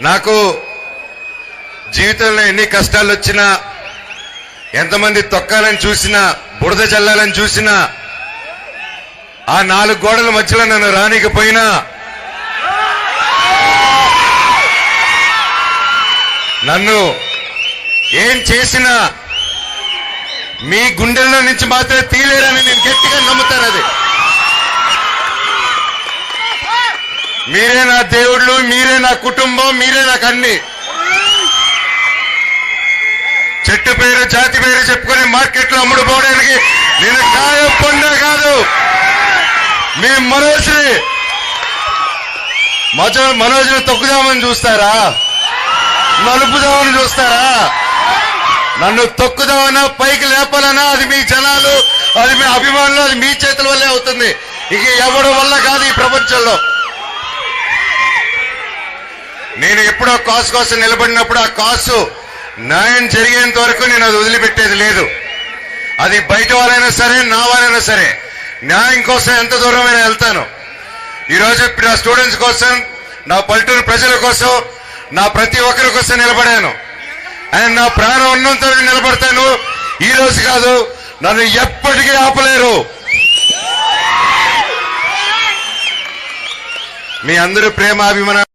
నాకు జీవితంలో ఎన్ని కష్టాలు వచ్చినా ఎంతమంది తొక్కాలని చూసినా బురద చల్లాలని చూసినా ఆ నాలుగు గోడల మధ్యలో నన్ను రానికపోయినా నన్ను ఏం చేసినా మీ గుండెల్లో నుంచి మాత్రమే తీలేరని నేను గట్టిగా నమ్ము అది మీరే నా దేవుళ్ళు మీరే నా కుటుంబం మీరే నాకు అన్ని చెట్టు పేరు జాతి పేరు చెప్పుకొని మార్కెట్లో అమ్ముడు పోవడానికి నేను కాయ పొంద కాదు. మీ మనోజ్ని మజ మనోజ్ని తొక్కుదామని చూస్తారా? నలుపుదామని చూస్తారా? నన్ను తొక్కుదామన్నా పైకి లేపాలన్నా అది మీ జనాలు అది మీ అభిమానులు అది మీ చేతుల వల్లే అవుతుంది. ఇక ఎవరి వల్ల కాదు ఈ ప్రపంచంలో నేను ఎప్పుడో కాసు కోసం నిలబడినప్పుడు ఆ కాసు న్యాయం జరిగేంత వరకు నేను అది వదిలిపెట్టేది లేదు. అది బయట వాళ్ళైనా సరే నా వాళ్ళైనా సరే. న్యాయం కోసం ఎంత దూరమైనా వెళ్తాను. ఈరోజు ఇప్పుడు నా స్టూడెంట్స్ కోసం నా పల్లెటూరు ప్రజల కోసం నా ప్రతి ఒక్కరి కోసం నిలబడాను. అండ్ నా ప్రాణం ఉన్నంత నిలబడతాను. ఈ రోజు కాదు నన్ను ఎప్పటికీ ఆపలేరు. మీ అందరూ ప్రేమ అభిమానం.